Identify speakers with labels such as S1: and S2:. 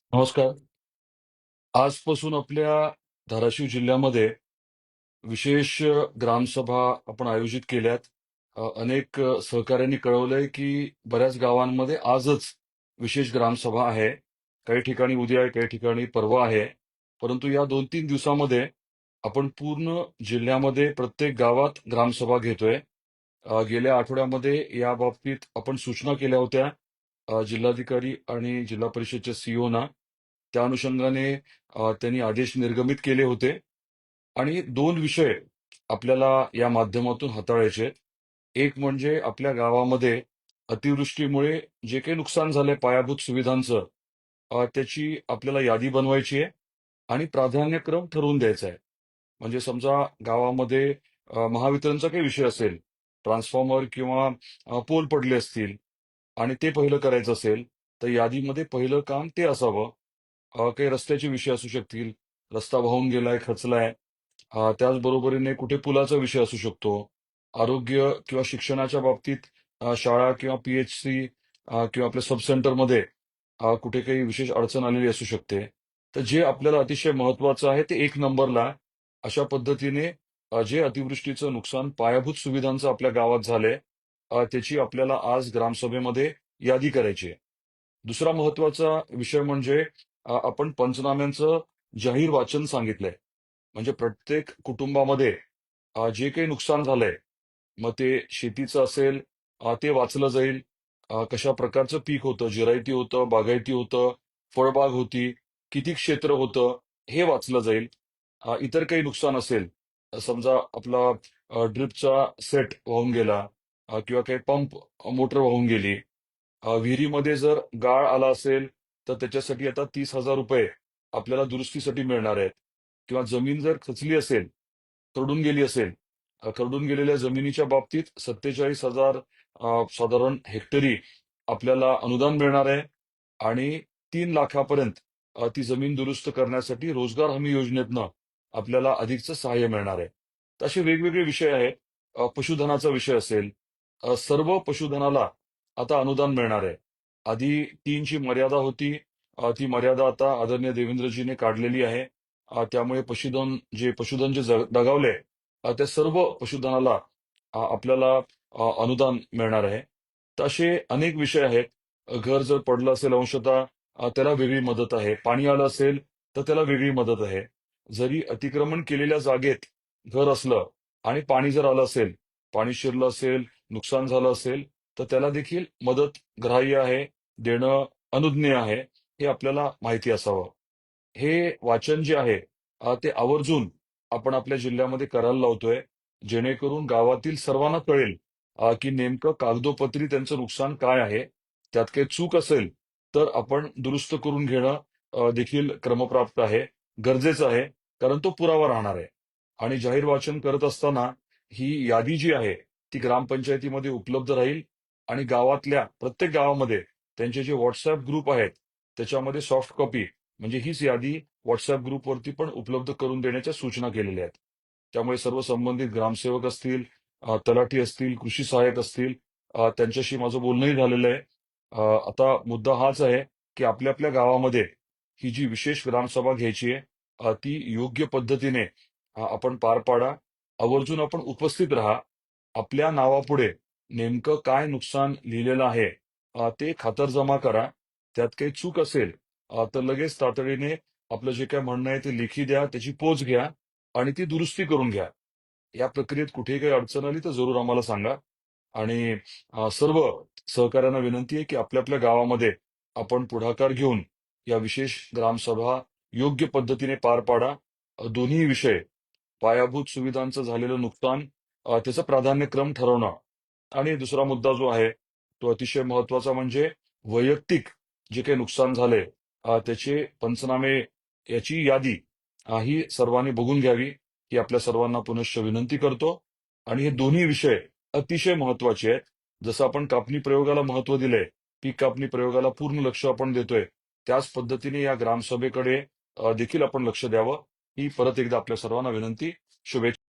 S1: नमस्कार. आजपासून आपल्या धाराशिव जिल्ह्यामध्ये विशेष ग्रामसभा आपण आयोजित केल्यात. अ, अनेक सहकार्यांनी सहकाऱ्यांनी कळवलंय की बऱ्याच गावांमध्ये आजच विशेष ग्रामसभा आहे. काही ठिकाणी उद्या आहे, काही ठिकाणी परवा आहे. परंतु या 2-3 दिवसामध्ये आपण पूर्ण जिल्ह्यामध्ये प्रत्येक गावात ग्रामसभा घेतोय. अ, गेल्या आठवड्यामध्ये याबाबतीत आपण सूचना केल्या होत्या अ, जिल्हाधिकारी आणि जिल्हा परिषदच्या सीओना त्या अनुषंगाने अ, त्यांनी आदेश निर्गमित केले होते आणि दोन विषय आपल्याला या माध्यमातून हाताळायचे आहेत. एक म्हणजे आपल्या गावामध्ये अतिवृष्टीमुळे जे काही नुकसान झालंय पायाभूत सुविधांचं अ, त्याची आपल्याला यादी बनवायची आहे आणि प्राधान्यक्रम ठरवून द्यायचा आहे. म्हणजे समजा गावामध्ये अ, महावितरणचा काही विषय असेल, ट्रान्सफॉर्मर किंवा अ, पोल पडले असतील आणि ते पहिलं करायचं असेल, तर यादीमध्ये पहिलं काम ते असावं. काही रस्त्याचे विषय असू शकतील. रस्ता वाहून गेलाय, खचलाय. त्याचबरोबरीने कुठे पुलाचा विषय असू शकतो. आरोग्य किंवा शिक्षणाच्या बाबतीत शाळा किंवा पी-एच-सी किंवा आपल्या सब सेंटरमध्ये कुठे काही विशेष अडचण आलेली असू शकते. तर जे आपल्याला अतिशय महत्वाचं आहे ते एक नंबरला अशा पद्धतीने जे अतिवृष्टीचं नुकसान पायाभूत सुविधांचं आपल्या गावात झालंय त्याची आपल्याला आज ग्रामसभेमध्ये यादी करायची आहे. दुसरा महत्त्वाचा विषय म्हणजे आपण पंचनाम्यांचं जाहीर वाचन सांगितलंय. म्हणजे प्रत्येक कुटुंबामध्ये जे काही नुकसान झालंय, मग ते शेतीचं असेल ते वाचलं जाईल. कशा प्रकारचं पीक होतं, जिरायती होतं, बागायती होतं, फळबाग होती, किती क्षेत्र होतं, हे वाचलं जाईल. इतर काही नुकसान असेल, समजा आपला ड्रिपचा सेट वाहून गेला किंवा काही पंप मोटर वाहून गेली. विहिरीमध्ये जर गाळ आला असेल, तर त्याच्यासाठी आता ₹30,000 आपल्याला दुरुस्तीसाठी मिळणार आहेत. किंवा जमीन जर खचली असेल, खरडून गेली असेल, खरडून गेलेल्या जमिनीच्या बाबतीत सत्तेचाळीस हजार साधारण हेक्टरी आपल्याला अनुदान मिळणार आहे आणि तीन लाखापर्यंत ती जमीन दुरुस्त करण्यासाठी रोजगार हमी योजनेतनं आपल्याला अधिकचं सहाय्य मिळणार आहे. तर असे वेगवेगळे विषय आहेत. पशुधनाचा विषय असेल, सर्व पशुधनाला आता अनुदान मिळणार आहे. आधी तीनची मर्यादा होती. ती मर्यादा आता आदरणीय देवेंद्रजीने काढलेली आहे. त्यामुळे पशुधन जे पशुधन जे दगावले त्या सर्व पशुधनाला आपल्याला अनुदान मिळणार आहे. तर असे अनेक विषय आहेत. घर जर पडलं असेल अंशतः त्याला वेगळी मदत आहे. पाणी आलं असेल, तर त्याला वेगळी मदत आहे. जरी अतिक्रमण केलेल्या जागेत घर असलं आणि पाणी जर आलं असेल, पाणी शिरलं असेल, नुकसान झालं असेल, तर त्याला देखील मदत ग्राह्य आहे, देणं अनुज्ञेय आहे, हे आपल्याला माहिती असावं. हे वाचन जे आहे ते आवर्जून आपण आपल्या जिल्ह्यामध्ये करायला लावतोय, जेणेकरून गावातील सर्वांना कळेल की नेमकं कागदोपत्री त्यांचं नुकसान काय आहे. त्यात काही चूक असेल, तर आपण दुरुस्त करून घेणं देखील क्रमप्राप्त आहे, गरजेचं आहे, कारण तो पुरावा राहणार आहे. आणि जाहीर वाचन करत असताना ही यादी जी आहे, ती ग्रामपंचायतीमध्ये उपलब्ध राहील आणि गावातल्या प्रत्येक गावामध्ये त्यांचे जे व्हॉट्सअप ग्रुप आहेत, त्याच्यामध्ये सॉफ्ट कॉपी म्हणजे हीच यादी व्हॉट्सअप ग्रुपवरती पण उपलब्ध करून देण्याच्या सूचना केलेल्या आहेत. त्यामुळे सर्व संबंधित ग्रामसेवक असतील, तलाठी असतील, कृषी सहाय्यक असतील, त्यांच्याशी माझं बोलणंही झालेलं आहे. आता मुद्दा हाच आहे, की आपल्या आपल्या गावामध्ये ही जी विशेष ग्रामसभा घ्यायची आहे, ती योग्य पद्धतीने आपण पार पाडा. आवर्जून आपण उपस्थित राहा. आपल्या नावापुढे नेमकं काय नुकसान लिहिलेलं आहे, ते ते खातरजमा करा. त्यात काही चूक असेल, तर लगेच तातडीने आपलं जे काही म्हणणं आहे ते लिखी द्या, त्याची पोच घ्या आणि ती दुरुस्ती करून घ्या. या प्रक्रियेत कुठेही काही अडचण आली तर जरूर आम्हाला सांगा. आणि सर्व सहकाऱ्यांना विनंती आहे, की आपल्या आपल्या गावामध्ये आपण पुढाकार घेऊन या विशेष ग्रामसभा योग्य पद्धतीने पार पाडा. दोन्ही विषय पायाभूत सुविधांचं झालेलं नुकसान, त्याचं प्राधान्यक्रम ठरवणं आणि दुसरा मुद्दा जो आहे, तो अतिशय महत्त्वाचा म्हणजे वैयक्तिक जे काही नुकसान झाले त्याचे पंचनामे याची यादी ही सर्वांनी बघून घ्यावी, ही आपल्या सर्वांना पुनश्च विनंती करतो. आणि हे दोन्ही विषय अतिशय महत्त्वाचे आहेत. जसं आपण कापणी प्रयोगाला महत्त्व दिले पीक कापणी प्रयोगाला पूर्ण लक्ष आपण देतोय, त्याच पद्धतीने या ग्रामसभेकडे देखील आपण लक्ष द्यावं. ही परत एकदा आपल्या सर्वांना विनंती. शुभेच्छा.